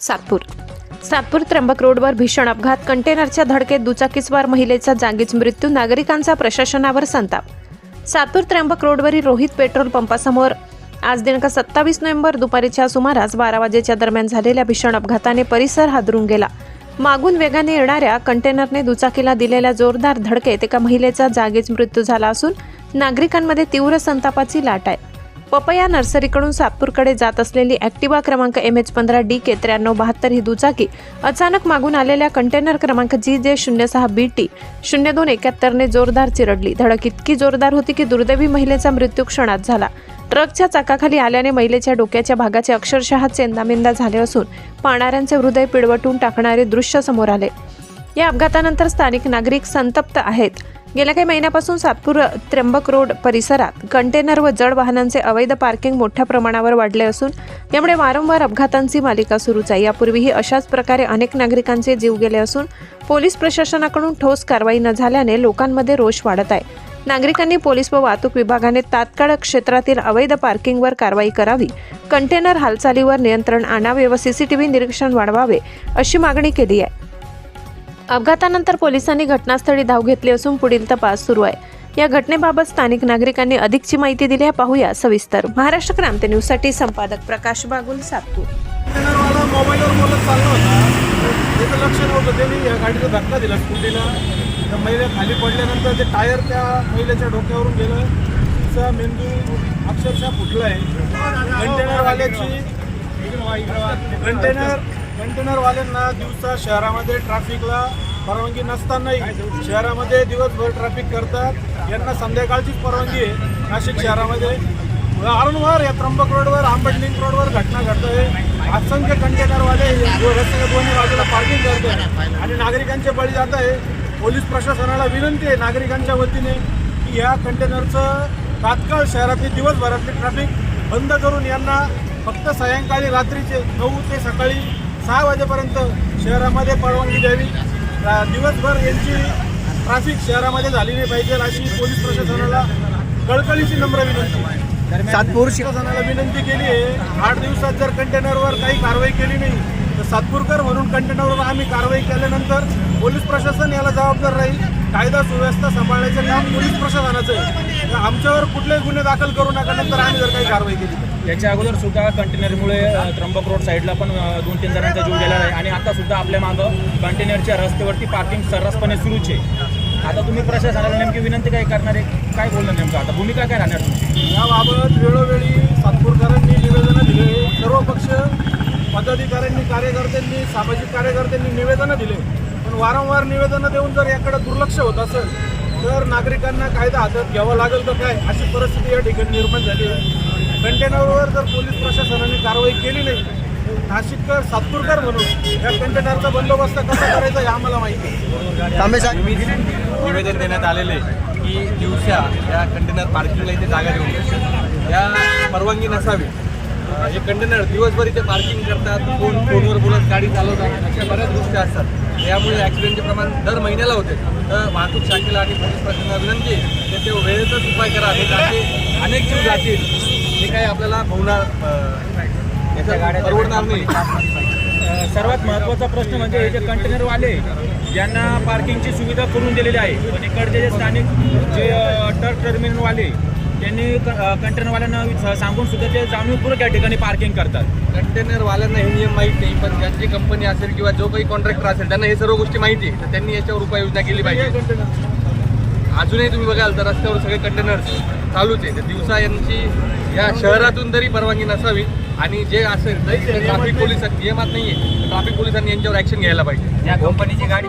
सातपूर. सातपूर त्र्यंबक रोडवर भीषण अपघात. कंटेनरच्या धडकेत दुचाकीस्वार महिलेचा जागीच मृत्यू. नागरिकांचा प्रशासनावर संताप. सातपूर त्र्यंबक रोडवरील रोहित पेट्रोल पंपासमोर आज दिनांक सत्तावीस नोव्हेंबर दुपारीच्या सुमारास बारा वाजेच्या दरम्यान झालेल्या भीषण अपघाताने परिसर हादरून गेला. मागून वेगाने येणाऱ्या कंटेनरने दुचाकीला दिलेल्या जोरदार धडकेत एका महिलेचा जागीच मृत्यू झाला असून नागरिकांमध्ये तीव्र संतापाची लाट आहे. पपया नर्सरीकडून सातपूरकडे जात असलेली ॲक्टिवा क्रमांक एम एच पंधरा डी के त्र्याण्णव बहात्तर ही दुचाकी अचानक मागून आलेल्या कंटेनर क्रमांक जी जे शून्य सहा बी टी शून्य दोन एकाहत्तरने जोरदार चिरडली. धडक इतकी जोरदार होती की दुर्दैवी महिलेचा मृत्यू क्षणात झाला. ट्रकच्या चाकाखाली आल्याने महिलेच्या डोक्याच्या भागाचे अक्षरशः चेंदामेंदा झाले असून पाहणाऱ्यांचे हृदय पिळवटून टाकणारे दृश्य समोर आले. या अपघातानंतर स्थानिक नागरिक संतप्त आहेत. गेल्या काही महिन्यापासून सातपूर त्र्यंबक रोड परिसरात कंटेनर व जड वाहनांचे अवैध पार्किंग मोठ्या प्रमाणावर वाढले असून यामुळे वारंवार अपघातांची मालिका सुरूच आहे. यापूर्वीही अशाच प्रकारे अनेक नागरिकांचे जीव गेले असून पोलीस प्रशासनाकडून ठोस कारवाई न झाल्याने लोकांमध्ये रोष वाढत आहे. नागरिकांनी पोलीस व वाहतूक विभागाने तात्काळ क्षेत्रातील अवैध पार्किंगवर कारवाई करावी कंटेनर हालचालीवर नियंत्रण आणावे व सीसीटीव्ही निरीक्षण वाढवावे अशी मागणी केली आहे. अपघातानंतर पोलिसांनी घटनास्थळी धाव घेतली असून पुढील तपास सुरू आहे. या घटनेबाबत स्थानिक नागरिकांनी अधिकची माहिती दिली आहे. पाहूया सविस्तर. महाराष्ट्र क्रांती न्यूजसाठी संपादक प्रकाश बागुल सातपूर. मोबाईलवर बोलत चालला होता. त्याचं लक्ष नव्हतं. त्यांनी या गाडीचा धक्का दिला स्कूटीला त्या महिला खाली पडल्यानंतर ते टायर त्या महिलेच्या डोक्यावरून गेलं. तिचा मेंदू अक्षरशः फुटला आहे कंटेनरवाल्याची कंटेनर कंटेनरवाल्यांना दिवसा शहरामध्ये ट्रॅफिकला परवानगी नसतानाही शहरामध्ये दिवसभर ट्रॅफिक करतात. यांना संध्याकाळचीच परवानगी आहे. नाशिक शहरामध्ये. वारंवार या त्र्यंबक रोडवर आंबट लिंक रोडवर घटना घडत आहे असंख्य कंटेनरवाले रस्त्याच्या दोन्ही बाजूला पार्किंग करते आणि नागरिकांचे बळी जात आहे. पोलीस प्रशासनाला विनंती आहे नागरिकांच्या वतीने की या कंटेनरचं तात्काळ शहरातली दिवसभरातली ट्रॅफिक बंद करून यांना फक्त सायंकाळी रात्रीचे नऊ ते सकाळी सहा वाजेपर्यंत शहरामध्ये परवानगी द्यावी. दिवसभर यांची ट्रॅफिक शहरामध्ये झाली नाही पाहिजे अशी पोलीस प्रशासनाला कळकळीची नम्र विनंती. सातपूर प्रशासनाला विनंती केली आहे आठ दिवसात जर कंटेनरवर काही कारवाई केली नाही तर सातपूरकर म्हणून कंटेनरवर आम्ही कारवाई केल्यानंतर पोलीस प्रशासन याला जबाबदार राहील. कायदा सुव्यवस्था सांभाळण्याचं काम पोलीस प्रशासनाचं आहे. तर आमच्यावर कुठलेही गुन्हे दाखल करू नका नंतर आम्ही जर काही कारवाई केली. याच्या अगोदर सुद्धा कंटेनरमुळे त्र्यंबक रोड साईडला पण दोन तीन जणांचा जीव गेला आहे. आणि आता सुद्धा आपल्या मागं कंटेनरच्या रस्त्यावरती पार्किंग सर्रासपणे सुरूच आहे. आता तुम्ही प्रशासनाला नेमकी विनंती काय करणार आहे? काय बोलणार नेमकं? आता भूमिका काय राहणार तुमची? याबाबत वेळोवेळी सातपूरकरांनी निवेदनं दिले. सर्व पक्ष पदाधिकाऱ्यांनी कार्यकर्त्यांनी सामाजिक कार्यकर्त्यांनी निवेदनं दिले. पण वारंवार निवेदनं देऊन जर याकडे दुर्लक्ष होत असेल तर नागरिकांना कायदा हातात घ्यावा लागेल तर काय? अशी परिस्थिती या ठिकाणी निर्माण झाली आहे. कंटेनरवर जर पोलीस प्रशासनाने कारवाई केली नाही तर नाशिककर सातपूरकर म्हणून या कंटेनरचा बंदोबस्त कसा करायचा हे आम्हाला माहिती आहे. निवेदन देण्यात आलेले आहे की दिवसा या कंटेनर पार्किंगला इथे जागा देऊन या परवानगी नसावी. हे कंटेनर दिवसभर इथे पार्किंग करतात फोन फोनवर बोलत गाडी चालवतात अशा बऱ्याच गोष्टी असतात. यामुळे ॲक्सिडेंटचे प्रमाण दर महिन्याला होते. तर वाहतूक शाखेला आणि पोलीस प्रशासनाला विनंती आहे की ते वेळेतच उपाय करा. हे असे अनेक जीव जातील. हे काही आपल्याला होणार अं, याचं परवडणार नाही. सर्वात महत्त्वाचा प्रश्न म्हणजे हे जे कंटेनरवाले ज्यांना पार्किंगची सुविधा करून दिलेली आहे पण इकडचे जे स्थानिक जे ट्रक टर्मिनलवाले त्यांनी कंटेनरवाल्यांना सांगून सुद्धा ते जाणीवपूर्वक या ठिकाणी पार्किंग करतात. कंटेनरवाल्यांना हे नियम माहीत नाही पण ज्यांची कंपनी असेल किंवा जो काही कॉन्ट्रॅक्टर असेल त्यांना हे सर्व गोष्टी माहिती आहे. तर त्यांनी याच्यावर उपाययोजना केली पाहिजे. अजूनही तुम्ही बघाल तर रस्त्यावर सगळे कंटेनर्स चालूच आहे. तर दिवसा यांची या शहरातून तरी परवानगी नसावी आणि जे असेल तर ट्रॅफिक पोलीस नियमात नाही आहे ट्रॅफिक पोलिसांनी यांच्यावर ॲक्शन घ्यायला पाहिजे. या कंपनीची गाडी